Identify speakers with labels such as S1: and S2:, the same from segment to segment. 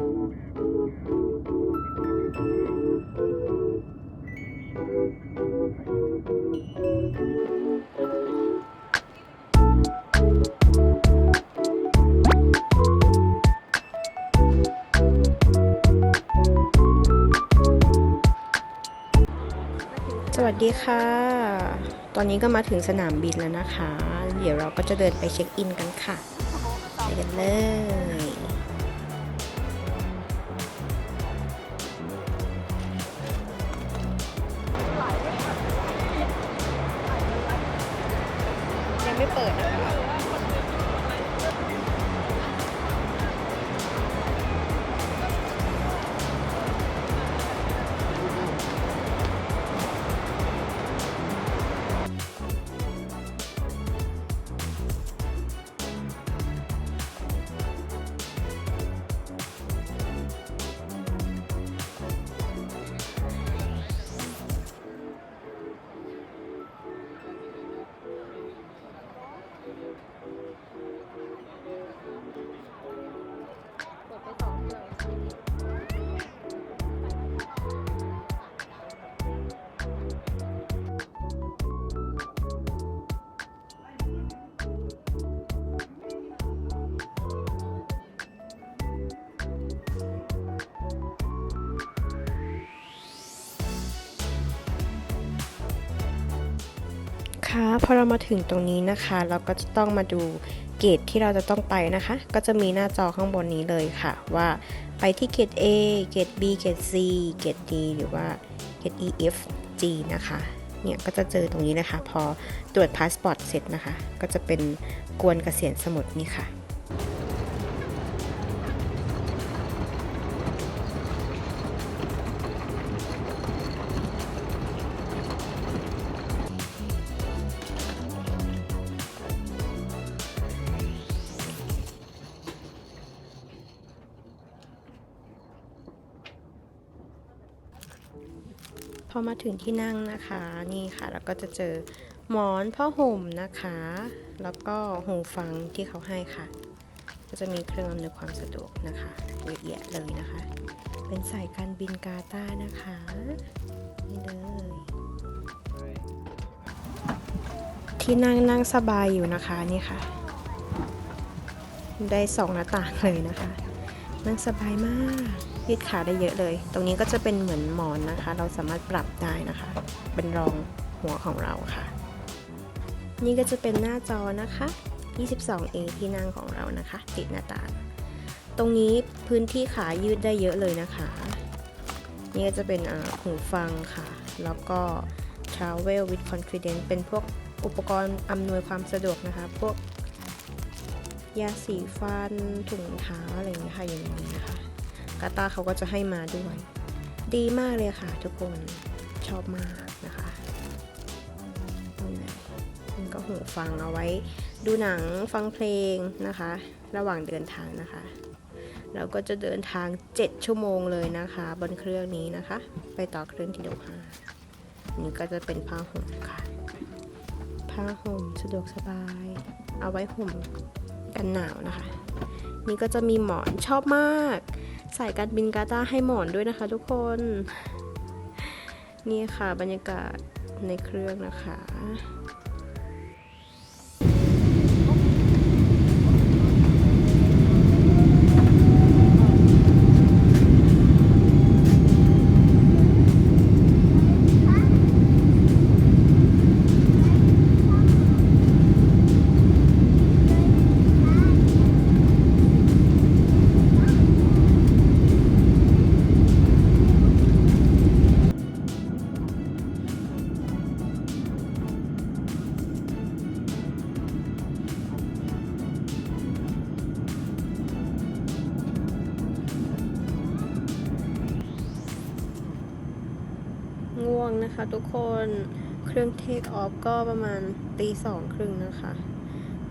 S1: สวัสดีค่ะ ตอนนี้ก็มาถึงสนามบินแล้วนะคะ เดี๋ยวเราก็จะเดินไปเช็คอินกันค่ะ ไปกันเลย ปิดนะคะ คะพอเรามาถึงตรงนี้นะคะ เราก็จะต้องมาดูเกตที่เราจะต้องไปนะคะ ก็จะมีหน้าจอข้างบนนี้เลยค่ะ ว่าไปที่เกต A เกต B เกต C เกต D หรือว่าเกต E F G นะคะเนี่ยก็จะเจอตรงนี้นะคะ พอตรวจพาสปอร์ตเสร็จนะคะ ก็จะเป็นกวนเกษียณสมุดนี่ค่ะ อมาถึงที่นั่งนะคะ นี่ค่ะแล้วก็จะเจอหมอนผ้าห่มนะคะ แล้วก็หูฟังที่เขาให้ค่ะ ก็จะมีเครื่องอำนวยความสะดวกนะคะเยอะแยะเลยนะคะ เป็นสายการบินกาตานะคะ นี่เลยที่นั่งนั่งสบายอยู่นะคะนี่ค่ะ ได้สองหน้าต่างเลยนะคะ นั่งสบายมาก ยืดขาได้เยอะเลย ตรงนี้ก็จะเป็นเหมือนหมอนนะคะ เราสามารถปรับได้นะคะ เป็นรองหัวของเราค่ะ นี่ก็จะเป็นหน้าจอนะคะ 22A ที่นั่งของเรานะคะ ติดหน้าต่างตรงนี้พื้นที่ขายืดได้เยอะเลยนะคะ นี่ก็จะเป็นหูฟังค่ะ แล้วก็ Travel with Confidence เป็นพวกอุปกรณ์อำนวยความสะดวกนะคะ พวกยาสีฟันถุงเท้าอะไรอย่างเงี้ยค่ะอย่างนี้นะคะ กาตาร์เขาก็จะให้มาด้วย ดีมากเลยค่ะทุกคนชอบมากนะคะนี่เลยนี่ก็หูฟังเอาไว้ ดูหนังฟังเพลงนะคะ ระหว่างเดินทางนะคะ เราก็จะเดินทาง 7 ชั่วโมงเลยนะคะ บนเครื่องนี้นะคะ ไปต่อเครื่องที่โดฮานี่ก็จะเป็นผ้าห่มค่ะผ้าห่มสะดวกสบาย เอาไว้ห่มกันหนาวนะคะ นี่ก็จะมีหมอนชอบมาก สายการบินกาตาให้หมอนด้วยนะคะทุกคน นี่ค่ะบรรยากาศในเครื่องนะคะ ทคออฟก็ประมาณตีสองครึ่งนะคะ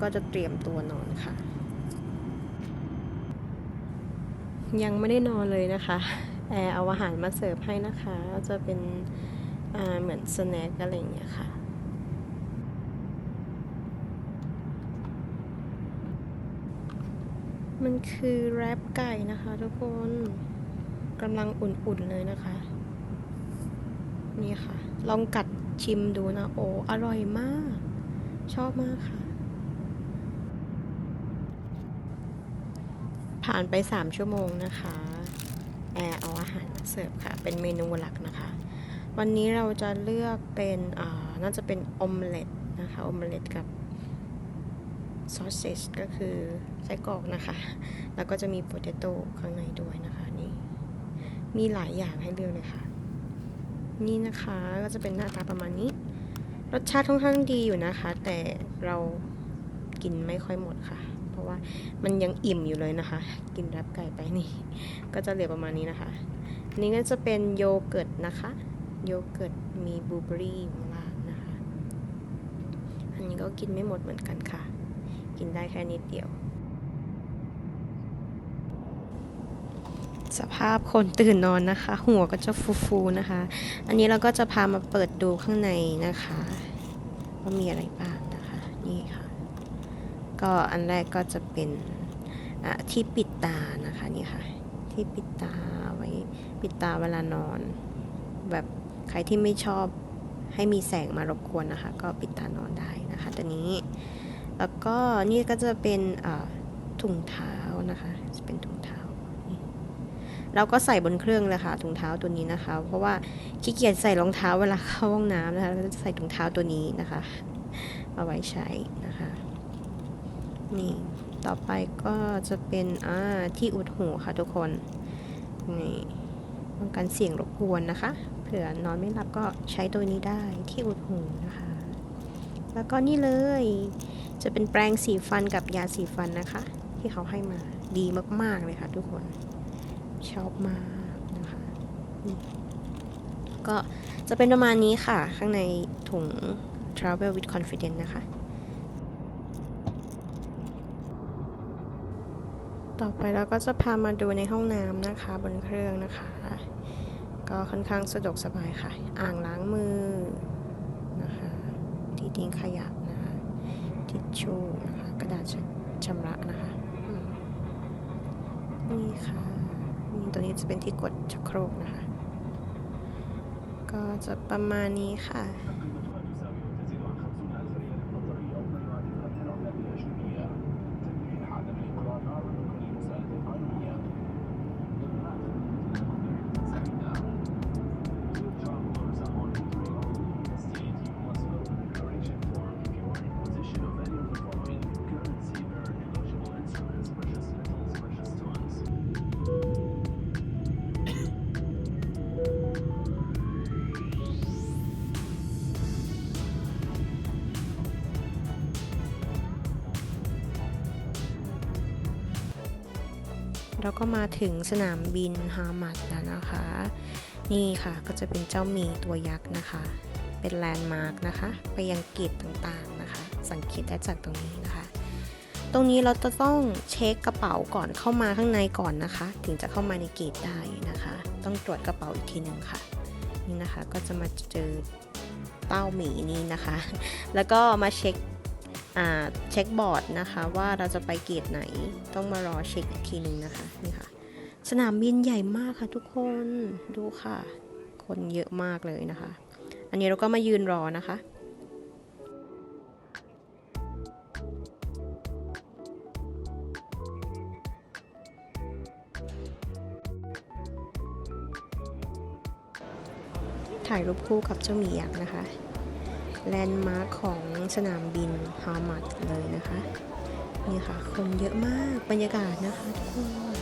S1: ก็จะเตรียมตัวนอนค่ะ ยังไม่ได้นอนเลยนะคะแอร์เอาอาหารมาเสิร์ฟให้นะคะ จะเป็นเหมือนสแน็คอะไรอย่างเงี้ยค่ะมันคือแรปไก่นะคะทุกคนกำลังอุ่นๆเลยนะคะ นี่ค่ะ ลองกัด ชิมดูนะโอ้อร่อยมาก ชอบมากค่ะ ผ่านไป 3 ชั่วโมงนะคะแอร์เอาอาหารเสิร์ฟค่ะ เป็นเมนูหลักนะคะ วันนี้เราจะเลือกเป็นน่าจะเป็นออมเล็ตนะคะอมเล็ตกับซอสเซจก็คือไส้กรอกนะคะ แล้วก็จะมีโปเตโต้ข้างในด้วยนะคะนี่ มีหลายอย่างให้เลือกเลยค่ะ นี่นะคะก็จะเป็นหน้าตาประมาณนี้ รสชาติค่อนข้างดีอยู่นะคะ แต่เรากินไม่ค่อยหมดค่ะ เพราะว่ามันยังอิ่มอยู่เลยนะคะ กินรับไก่ไปนี่ ก็จะเหลือประมาณนี้นะคะอันนี้ก็จะเป็นโยเกิร์ตนะคะ โยเกิร์ตมีบลูเบอรี่ข้างล่างนะคะ อันนี้ก็กินไม่หมดเหมือนกันค่ะ กินได้แค่นิดเดียว สภาพคนตื่นนอนนะคะ หัวก็จะฟูๆนะคะ อันนี้เราก็จะพามาเปิดดูข้างในนะคะว่ามีอะไรบ้างนะคะนี่ค่ะก็อันแรกก็จะเป็นที่ปิดตานะคะนี่ค่ะ ที่ปิดตาไว้ปิดตาเวลานอน แบบใครที่ไม่ชอบให้มีแสงมารบกวนนะคะ ก็ปิดตานอนได้นะคะตัวนี้ แล้วก็นี่ก็จะเป็นถุงเท้านะคะจะเป็นถุง เราก็ใส่บนเครื่องเลยค่ะถุงเท้าตัวนี้นะคะ เพราะว่าขี้เกียจใส่รองเท้าเวลาเข้าห้องน้ำนะคะเราก็จะใส่ถุงเท้าตัวนี้นะคะ เอาไว้ใช้นะคะ นี่ต่อไปก็จะเป็นอ่าที่อุดหูค่ะทุกคนนี่ป้องกันเสียงรบกวนนะคะ เผื่อนอนไม่หลับก็ใช้ตัวนี้ได้ที่อุดหูนะคะ แล้วก็นี่เลยจะเป็นแปรงสีฟันกับยาสีฟันนะคะ ที่เขาให้มาดีมากๆเลยค่ะทุกคน ชอบมากนะคะนี่ก็จะเป็นประมาณนี้ค่ะ ข้างในถุง Travel with Confidence นะคะ ต่อไปเราก็จะพามาดูในห้องน้ำนะคะ บนเครื่องนะคะ ก็ค่อนข้างสะดวกสบายค่ะ อ่างล้างมือนะคะ ที่ทิ้งขยะนะคะทิชชู่นะคะ กระดาษชำระนะคะอืมนี่ค่ะนี่ ตัวนี้จะเป็นที่กดชักโครกนะคะ ก็จะประมาณนี้ค่ะ เราก็มาถึงสนามบินฮามัดแล้วนะคะ นี่ค่ะก็จะเป็นเจ้าหมีตัวยักษ์นะคะ เป็นแลนด์มาร์กนะคะ ไปยังเกตต่างๆนะคะ สังเกตได้จากตรงนี้นะคะ ตรงนี้เราจะต้องเช็คกระเป๋าก่อนเข้ามาข้างในก่อนนะคะ ถึงจะเข้ามาในเกตได้นะคะ ต้องตรวจกระเป๋าอีกทีหนึ่งค่ะ นี่นะคะก็จะมาเจอเต้าหมีนี้นะคะ แล้วก็มาเช็ค เช็คบอร์ดนะคะว่าเราจะไปเกตไหนต้องมารอเช็คอีกทีนึงนะคะนี่ค่ะ สนามบินใหญ่มากค่ะทุกคนดูค่ะ คนเยอะมากเลยนะคะ อันนี้เราก็มายืนรอนะคะถ่ายรูปคู่กับเจ้าหมียักษ์นะคะ แลนด์มาร์คของสนามบินฮามัดเลยนะคะ นี่ค่ะ คนเยอะมากบรรยากาศนะคะทุกคน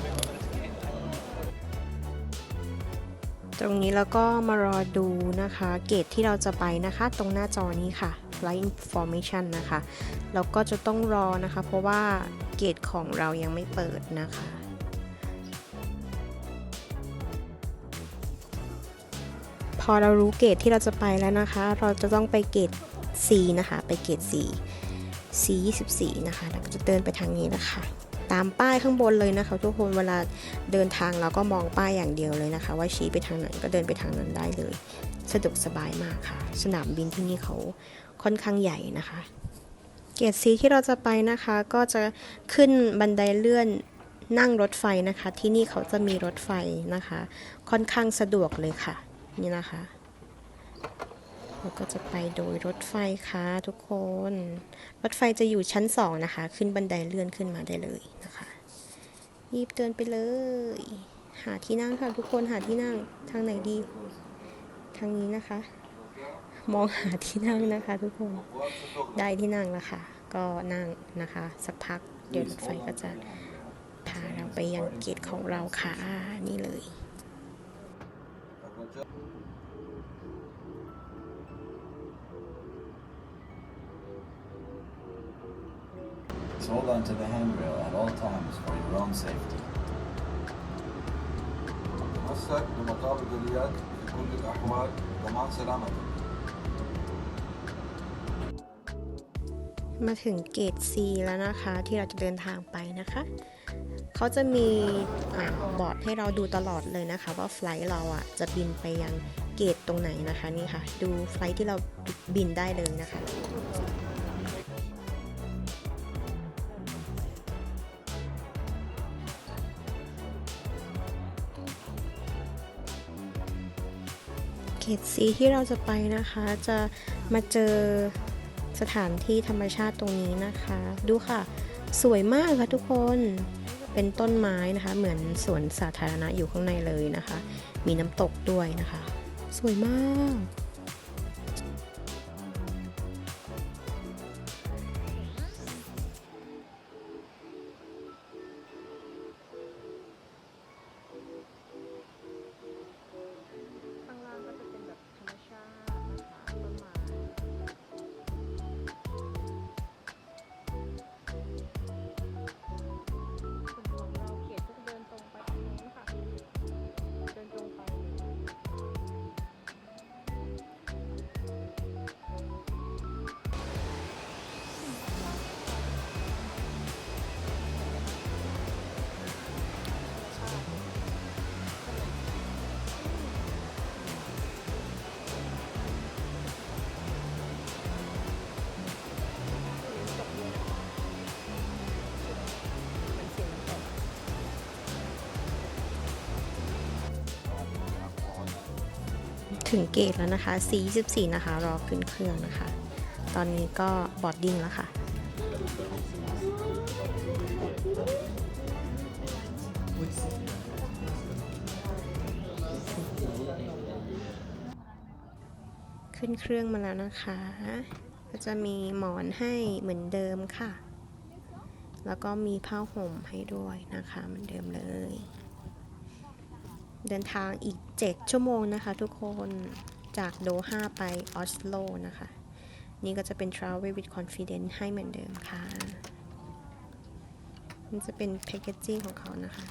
S1: ตรงนี้แล้วก็มารอดูนะคะ เกตที่เราจะไปนะคะ ตรงหน้าจอนี้ค่ะ flight information นะคะเราก็จะต้องรอนะคะ เพราะว่าเกตของเรายังไม่เปิดนะคะ พอเรารู้เกตที่เราจะไปแล้วนะคะ เราจะต้องไปเกต C นะคะ ไปเกต C C 24นะคะแล้วก็จะเดินไปทางนี้นะคะ ตามป้ายข้างบนเลยนะคะ ทุกคนเวลาเดินทางเราก็มองป้ายอย่างเดียวเลยนะคะ ว่าชี้ไปทางไหนก็เดินไปทางนั้นได้เลย สะดวกสบายมากค่ะ สนามบินที่นี่เขาค่อนข้างใหญ่นะคะ เกต C ที่เราจะไปนะคะ ก็จะขึ้นบันไดเลื่อนนั่งรถไฟนะคะ ที่นี่เขาจะมีรถไฟนะคะ ค่อนข้างสะดวกเลยค่ะ นี่นะคะเราก็จะไปโดยรถไฟค่ะทุกคน รถไฟจะอยู่ชั้นสองนะคะ ขึ้นบันไดเลื่อนขึ้นมาได้เลยนะคะรีบเดินไปเลย หาที่นั่งค่ะทุกคนหาที่นั่งทางไหนดี ทางนี้นะคะ มองหาที่นั่งนะคะ ทุกคนได้ที่นั่งแล้วค่ะ ก็นั่งนะคะ สักพักเดี๋ยวรถไฟก็จะพาเราไปยังเกตของเราค่ะนี่เลย
S2: So hold on to the handrail at all times for your own safety.
S3: تمسك بمقابض اليد في كل الأحوال ضمان سلامتك
S1: มาถึงเกต C แล้วนะคะ ที่เราจะเดินทางไปนะคะ เขาจะมีบอร์ดให้เราดูตลอดเลยนะคะ ว่าไฟลท์เราอะจะบินไปยังเกตตรงไหนนะคะนี่ค่ะ ดูไฟล์ที่เราบินได้เลยนะคะเขตซีที่เราจะไปนะคะ จะมาเจอสถานที่ธรรมชาติตรงนี้นะคะ ดูค่ะ สวยมากค่ะทุกคน เป็นต้นไม้นะคะ เหมือนสวนสาธารณะอยู่ข้างในเลยนะคะ มีน้ำตกด้วยนะคะ สวยมาก ถึงเกตแล้วนะคะ C24 นะคะ รอขึ้นเครื่องนะคะ ตอนนี้ก็บอดดิ้งแล้วค่ะ ขึ้นเครื่องมาแล้วนะคะ ก็จะมีหมอนให้เหมือนเดิมค่ะ แล้วก็มีผ้าห่มให้ด้วยนะคะ เหมือนเดิมเลย เดินทางอีก 7 ชั่วโมงนะคะทุกคนจากโดฮาไปออสโลนะคะ นี่ก็จะเป็น Travel with Confidence ให้เหมือนเดิมค่ะมันจะเป็นแพ c เกจจิ้งของเขานะคะ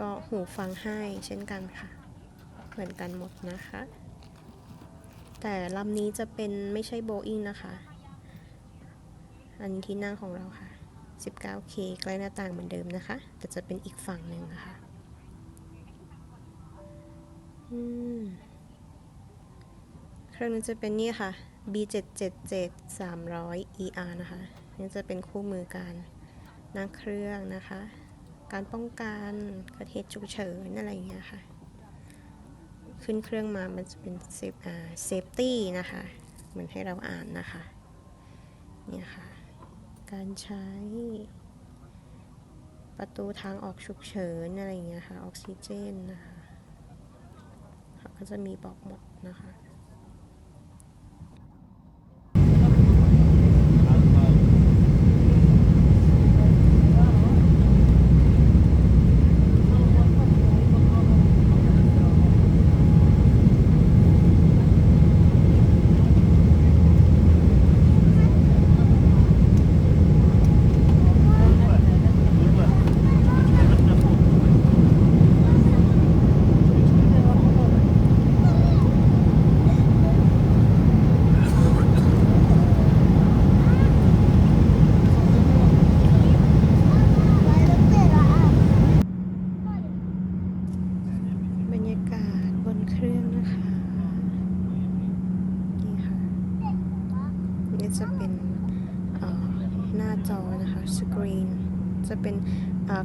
S1: ก็หูฟังให้เช่นกันค่ะ เหมือนกันหมดนะคะ แต่ลำนี้จะเป็นไม่ใช่โบอิงนะคะ อันนี้ที่นั่งของเราค่ะ 19K ใกล้หน้าต่างเหมือนเดิมนะคะ แต่จะเป็นอีกฝั่งหนึ่งนะคะเครื่องนี้จะเป็นนี่ค่ะ B777 300 ER นะคะนี่จะเป็นคู่มือการนั่งเครื่องนะคะ การป้องกันเกิดเหตุฉุกเฉินอะไรอย่างเงี้ยค่ะ ขึ้นเครื่องมามันจะเป็นเซฟอ่าเซฟตี้นะคะ เหมือนให้เราอ่านนะคะเนี่ยค่ะ การใช้ ประตูทางออกฉุกเฉินอะไรอย่างเงี้ยค่ะ ออกซิเจนนะคะก็จะมีบอกหมดนะคะ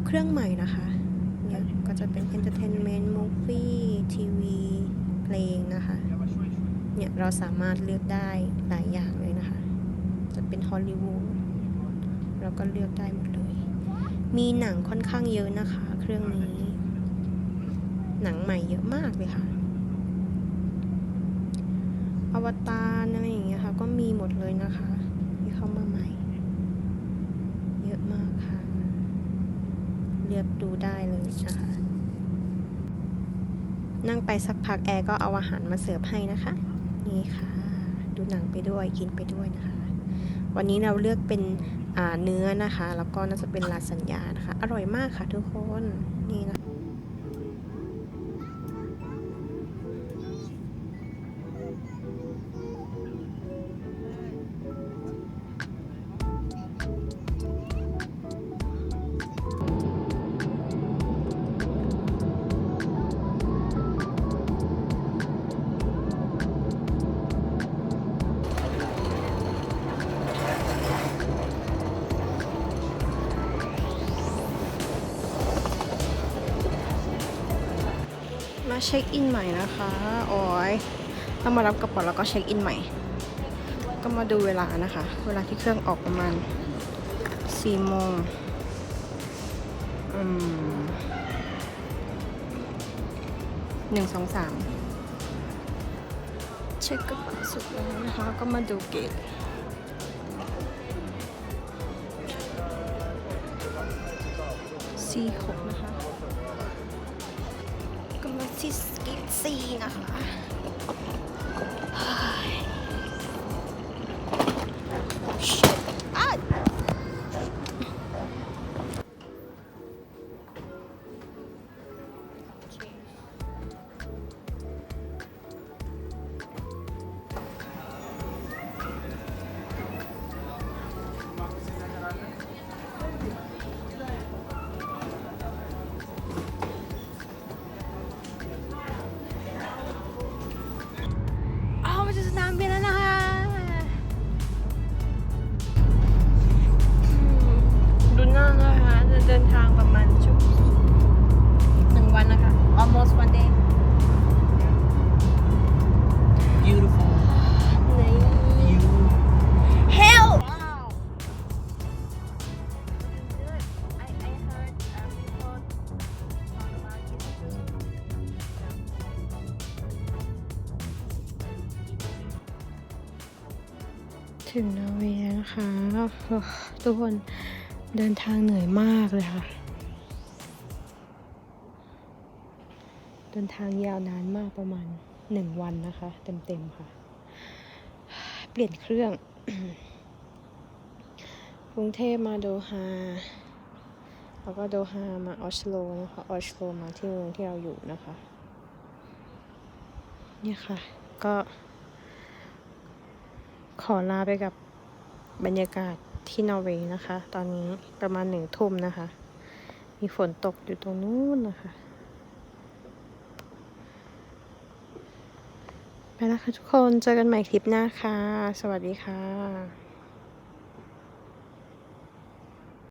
S1: เครื่องใหม่นะคะเนี่ยก็จะเป็น entertainment movie ทีวีเพลงนะคะ เนี่ยเราสามารถเลือกได้หลายอย่างเลยนะคะ จะเป็นฮอลลีวูดเราก็เลือกได้หมดเลย มีหนังค่อนข้างเยอะนะคะ เครื่องนี้ หนังใหม่เยอะมากเลยค่ะ อวตารอะไรอย่างเงี้ยค่ะ ก็มีหมดเลยนะคะที่เข้ามาใหม่ เยอะมากค่ะ เลือกดูได้เลยนะคะ นั่งไปสักพักแอร์ก็เอาอาหารมาเสิร์ฟให้นะคะ นี่ค่ะ ดูหนังไปด้วยกินไปด้วยนะคะ วันนี้เราเลือกเป็นเนื้อนะคะ แล้วก็น่าจะเป็นลาสัญญานะคะ อร่อยมากค่ะทุกคน นี่นะ เช็คอินใหม่นะคะโอ้ยต้องมารับกระเป๋าแล้วก็เช็คอินใหม่ ก็มาดูเวลานะคะ เวลาที่เครื่องออกประมาณ4โมงหนึ่งสองสามเช็คกระเป๋าสุดแล้วนะคะก็มาดูเกตสี่หกนะคะ ที่สกิลซีนะคะ ทุกคนเดินทางเหนื่อยมากเลยค่ะ เดินทางยาวนานมากประมาณหนึ่งวันนะคะ เต็มๆค่ะ เปลี่ยนเครื่องกรุงเทพมาโดฮาแล้วก็โดฮามาออสโลนะคะออสโลมาที่เมืองที่เราอยู่นะคะเนี่ยค่ะ ก็ขอลาไปกับบรรยากาศ ที่นอร์เวย์นะคะ ตอนนี้ประมาณหนึ่งทุ่มนะคะ มีฝนตกอยู่ตรงนู้นนะคะไปแล้วค่ะทุกคนเจอกันใหม่คลิปหน้าค่ะ สวัสดีค่ะ